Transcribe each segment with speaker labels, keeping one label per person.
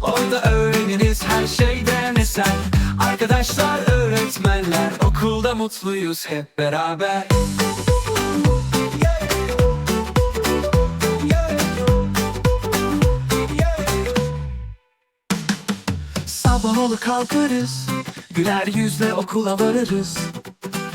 Speaker 1: Orada öğreniriz her şeyden eser Arkadaşlar, öğretmenler Okulda mutluyuz hep beraber. Sabah olur kalkarız Güler yüzle okula varırız.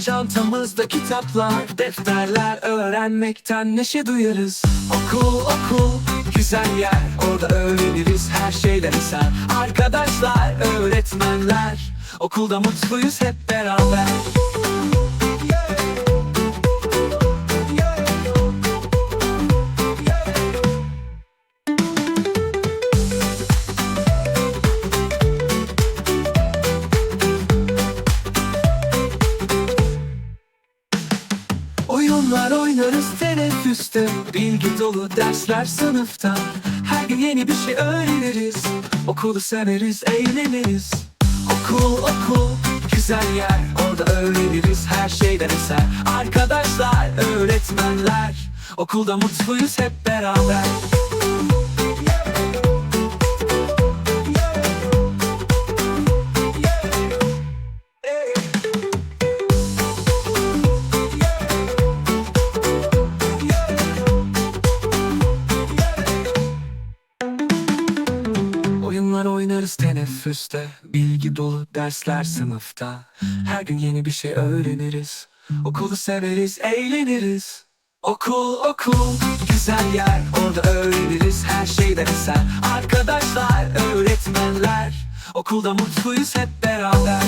Speaker 1: Çantamızda kitaplar, defterler Öğrenmekten neşe duyarız. Okul, okul, güzel yer. Orada öğreniriz her şeyden eser. Arkadaşlar, öğretmenler. Okulda mutluyuz hep beraber Oyunlar oynarız teneffüste. Bilgi dolu dersler sınıfta. Her gün yeni bir şey öğreniriz. Okulu severiz, eğleniriz. Okul, okul, güzel yer. Orada öğreniriz her şeyden eser. Arkadaşlar, öğretmenler. Okulda mutluyuz hep beraber Oyunlar oynarız teneffüste. Bilgi dolu dersler sınıfta. Her gün yeni bir şey öğreniriz. Okulu severiz, eğleniriz. Okul, okul, güzel yer Orada öğreniriz. Her şeyden eser Arkadaşlar, öğretmenler. Okulda mutluyuz hep beraber